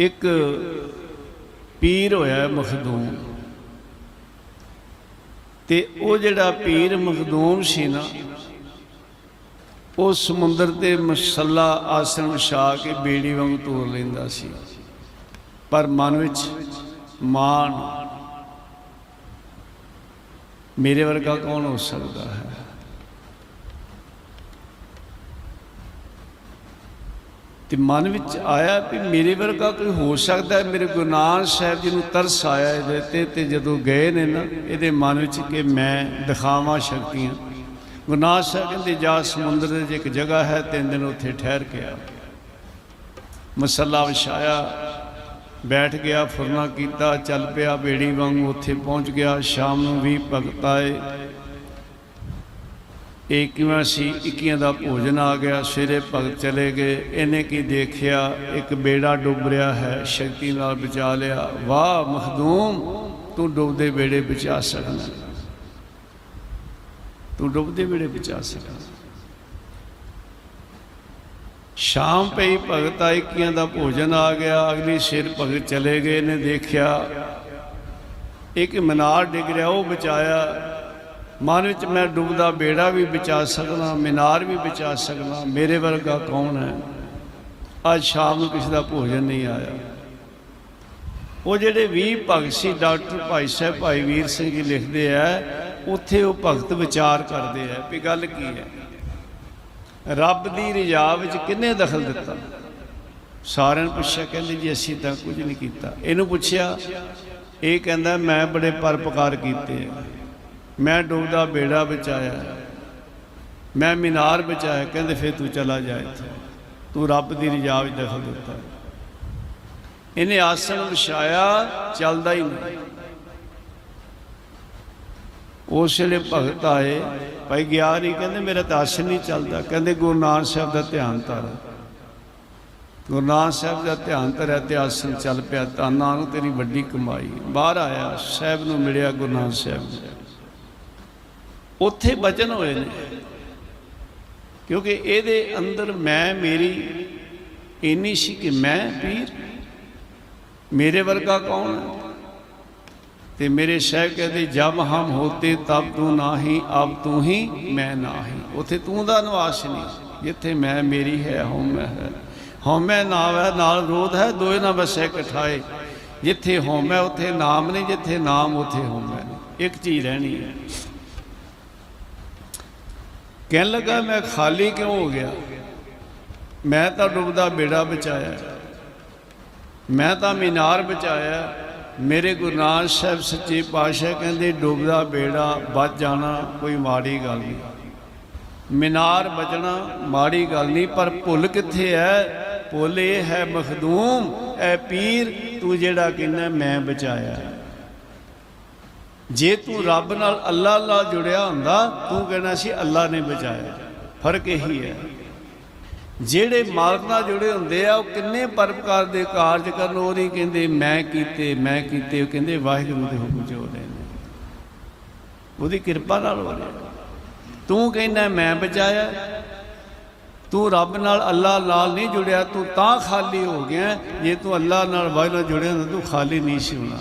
ਇੱਕ ਪੀਰ ਹੋਇਆ ਮਖਦੂਮ। ਤੇ ਉਹ ਜਿਹੜਾ ਪੀਰ ਮਖਦੂਮ ਸੀ ਨਾ, ਉਹ ਸਮੁੰਦਰ ਤੇ ਮਸੱਲਾ ਆਸਣ ਵਿਛਾ ਕੇ ਬੇੜੀ ਵਾਂਗ ਤੋਰ ਲੈਂਦਾ ਸੀ। ਪਰ ਮਨ ਵਿੱਚ ਮਾਣ, ਮੇਰੇ ਵਰਗਾ ਕੌਣ ਹੋ ਸਕਦਾ ਹੈ? ਤੇ ਮਨ ਵਿੱਚ ਆਇਆ ਵੀ ਮੇਰੇ ਵਰਗਾ ਕੋਈ ਹੋ ਸਕਦਾ ਮੇਰੇ ਗੁਰੂ ਨਾਨਕ ਸਾਹਿਬ ਜੀ ਨੂੰ ਤਰਸ ਆਇਆ ਇਹਦੇ ਤੇ ਤੇ ਜਦੋਂ ਗਏ ਨੇ ਨਾ, ਇਹਦੇ ਮਨ ਵਿੱਚ ਕਿ ਮੈਂ ਦਿਖਾਵਾਂ ਸ਼ਕਤੀਆਂ। ਗੁਰੂ ਨਾਨਕ ਸਾਹਿਬ ਕਹਿੰਦੇ, ਜਾ ਸਮੁੰਦਰ ਦੇ ਇੱਕ ਜਗ੍ਹਾ ਹੈ, ਤਿੰਨ ਦਿਨ ਉੱਥੇ ਠਹਿਰ ਕੇ ਆ। ਮਸੱਲਾ ਵਿਛਾਇਆ, ਬੈਠ ਗਿਆ, ਫੁਰਨਾ ਕੀਤਾ, ਚੱਲ ਪਿਆ, ਬੇੜੀ ਵਾਂਗ ਉੱਥੇ ਪਹੁੰਚ ਗਿਆ, ਸ਼ਾਮ ਨੂੰ ਵੀ ਭਗਤਾਏ ਇਹ ਕਿਵੇਂ ਸੀ? ਇੱਕੀਆਂ ਦਾ ਭੋਜਨ ਆ ਗਿਆ ਸਵੇਰੇ ਭਗਤ ਚਲੇ ਗਏ। ਇਹਨੇ ਕੀ ਦੇਖਿਆ? ਇੱਕ ਬੇੜਾ ਡੁੱਬ ਰਿਹਾ ਹੈ, ਸ਼ਕਤੀ ਨਾਲ ਬਚਾ ਲਿਆ। ਵਾਹ, ਮਖਦੂਮ, ਤੂੰ ਡੁੱਬਦੇ ਬੇੜੇ ਬਚਾ ਸਕਦਾ। ਤੂੰ ਡੁੱਬਦੇ ਬੇੜੇ ਬਚਾ ਸਕਦਾ। ਸ਼ਾਮ ਪਈ, ਭਗਤ ਆਈ ਕੀਆਂ ਦਾ ਭੋਜਨ ਆ ਗਿਆ। ਅਗਲੀ ਸਿਰ ਭਗਤ ਚਲੇ ਗਏ। ਨੇ ਦੇਖਿਆ, ਇੱਕ ਮਨਾਰ ਡਿੱਗ ਰਿਹਾ, ਉਹ ਬਚਾਇਆ। ਮਨ ਵਿੱਚ ਮੈਂ ਡੁੱਬਦਾ, ਬੇੜਾ ਵੀ ਬਚਾ ਸਕਦਾ, ਮੀਨਾਰ ਵੀ ਬਚਾ ਸਕਦਾ, ਮੇਰੇ ਵਰਗਾ ਕੌਣ ਹੈ? ਅੱਜ ਸ਼ਾਮ ਨੂੰ ਕਿਸੇ ਦਾ ਭੋਜਨ ਨਹੀਂ ਆਇਆ। ਉਹ ਜਿਹੜੇ 20 ਭਗਤ ਸੀ, ਡਾਕਟਰ ਭਾਈ ਸਾਹਿਬ, ਭਾਈ ਵੀਰ ਸਿੰਘ ਜੀ ਲਿਖਦੇ ਆ, ਉੱਥੇ ਉਹ ਭਗਤ ਵਿਚਾਰ ਕਰਦੇ ਆ ਵੀ ਗੱਲ ਕੀ ਹੈ? ਰੱਬ ਦੀ ਰਜਾ ਵਿੱਚ ਕਿੰਨੇ ਦਖਲ ਦਿੱਤਾ? ਸਾਰਿਆਂ ਨੂੰ ਪੁੱਛਿਆ, ਕਹਿੰਦੇ ਜੀ ਅਸੀਂ ਤਾਂ ਕੁਝ ਨਹੀਂ ਕੀਤਾ। ਇਹਨੂੰ ਪੁੱਛਿਆ, ਇਹ ਕਹਿੰਦਾ, ਮੈਂ ਬੜੇ ਪਰਪਕਾਰ ਕੀਤੇ ਆ। ਮੈਂ ਡੁੱਬਦਾ ਬੇੜਾ ਬਚਾਇਆ। ਮੈਂ ਮੀਨਾਰ ਬਚਾਇਆ, ਕਹਿੰਦੇ ਫੇਰ ਤੂੰ ਚਲਾ ਜਾ ਇੱਥੇ। ਤੂੰ ਰੱਬ ਦੀ ਰਜਾ ਵਿੱਚ ਦਖਲ ਦਿੱਤਾ। ਇਹਨੇ ਆਸਣ ਵਿਛਾਇਆ, ਚੱਲਦਾ ਹੀ ਨਹੀਂ। ਉਸ ਵੇਲੇ ਭਗਤ ਆਏ, ਭਾਈ ਗਿਆ ਨਹੀਂ, ਕਹਿੰਦੇ ਮੇਰਾ ਤਾਂ ਆਸਣ ਨਹੀਂ ਚੱਲਦਾ। ਕਹਿੰਦੇ ਗੁਰੂ ਨਾਨਕ ਸਾਹਿਬ ਦਾ ਧਿਆਨ ਧਰ। ਗੁਰੂ ਨਾਨਕ ਸਾਹਿਬ ਦਾ ਧਿਆਨ ਧਰਿਆ ਤੇ ਆਸਣ ਚੱਲ ਪਿਆ। ਤਾਨਾ ਨੂੰ ਤੇਰੀ ਵੱਡੀ ਕਮਾਈ। ਬਾਹਰ ਆਇਆ, ਸਾਹਿਬ ਨੂੰ ਮਿਲਿਆ ਗੁਰੂ ਨਾਨਕ ਸਾਹਿਬ। ਉੱਥੇ ਬਚਨ ਹੋਏ ਨੇ। ਕਿਉਂਕਿ ਇਹਦੇ ਅੰਦਰ ਮੈਂ, ਮੇਰੀ ਇੰਨੀ ਸੀ ਕਿ ਮੈਂ ਪੀਰ, ਮੇਰੇ ਵਰਗਾ ਕੌਣ ਹੈ? ਤੇ ਮੇਰੇ ਸਾਹਿਬ ਕਹਿੰਦੇ ਜਬ ਹਮ ਹੋਤੇ, ਤਬ ਤੂੰ ਨਾਹੀ, ਅਬ ਤੂੰ ਹੀ, ਮੈਂ ਨਾਹੀ। ਉਥੇ ਤੂੰ ਦਾ ਨਿਵਾਸ ਨਹੀਂ, ਜਿੱਥੇ ਮੈਂ, ਮੇਰੀ ਹੈ ਹਉਮੈ ਹੈ। ਹਉਮੈ ਨਾਮ ਹੈ, ਨਾਲ ਰੋਧ ਹੈ, ਦੋਏ ਨਾ ਵਸੈ ਇਕਠਾਏ ਜਿੱਥੇ ਹਉਮੈ ਉਥੇ ਨਾਮ ਨਹੀਂ, ਜਿੱਥੇ ਨਾਮ, ਉਥੇ ਹਉਮੈ ਨਹੀਂ ਇੱਕ ਚੀਜ਼ ਰਹਿਣੀ ਹੈ। ਕਹਿਣ ਲੱਗਾ, ਮੈਂ ਖਾਲੀ ਕਿਉਂ ਹੋ ਗਿਆ? ਮੈਂ ਤਾਂ ਡੁੱਬਦਾ ਬੇੜਾ ਬਚਾਇਆ। ਮੈਂ ਤਾਂ ਮੀਨਾਰ ਬਚਾਇਆ। ਮੇਰੇ ਗੁਰੂ ਨਾਨਕ ਸਾਹਿਬ ਸੱਚੇ ਪਾਤਸ਼ਾਹ ਕਹਿੰਦੇ, ਡੁੱਬਦਾ ਬੇੜਾ, ਬਚ ਜਾਣਾ, ਕੋਈ ਮਾੜੀ ਗੱਲ ਨਹੀਂ। ਮੀਨਾਰ ਬਚਣਾ ਮਾੜੀ ਗੱਲ ਨਹੀਂ, ਪਰ ਭੁੱਲ ਕਿੱਥੇ ਹੈ ਭੁੱਲ ਇਹ ਹੈ ਮਖਦੂਮ, ਐ ਪੀਰ, ਤੂੰ ਜਿਹੜਾ ਕਹਿੰਦਾ, ਮੈਂ ਬਚਾਇਆ। ਜੇ ਤੂੰ ਰੱਬ ਨਾਲ ਅੱਲਾ ਨਾਲ ਜੁੜਿਆ ਹੁੰਦਾ, ਤੂੰ ਕਹਿਣਾ ਸੀ ਅੱਲਾ ਨੇ ਬਚਾਇਆ। ਫ਼ਰਕ ਇਹੀ ਹੈ। ਜਿਹੜੇ ਮਾਲਕ ਨਾਲ ਜੁੜੇ ਹੁੰਦੇ ਆ, ਉਹ ਕਿੰਨੇ ਪਰਪਕਾਰ ਦੇ ਕਾਰਜ ਕਰਨ, ਉਹ ਨਹੀਂ ਕਹਿੰਦੇ, ਮੈਂ ਕੀਤੇ ਮੈਂ ਕੀਤੇ। ਉਹ ਕਹਿੰਦੇ, ਵਾਹਿਗੁਰੂ ਦੇ ਹੁਕਮ ਚ ਹੋ ਰਹੇ ਨੇ। ਉਹਦੀ ਕਿਰਪਾ ਨਾਲ ਹੋ ਰਿਹਾ। ਤੂੰ ਕਹਿੰਦਾ, ਮੈਂ ਬਚਾਇਆ। ਤੂੰ ਰੱਬ ਨਾਲ ਅੱਲਾ ਨਾਲ ਨਹੀਂ ਜੁੜਿਆ, ਤੂੰ ਤਾਂ ਖਾਲੀ ਹੋ ਗਿਆ। ਜੇ ਤੂੰ ਅੱਲਾ ਨਾਲ ਵਾਹਿਗੁਰੂ ਨਾਲ ਜੁੜਿਆ ਹੁੰਦਾ, ਤੂੰ ਖਾਲੀ ਨਹੀਂ ਸੀ ਹੋਣਾ।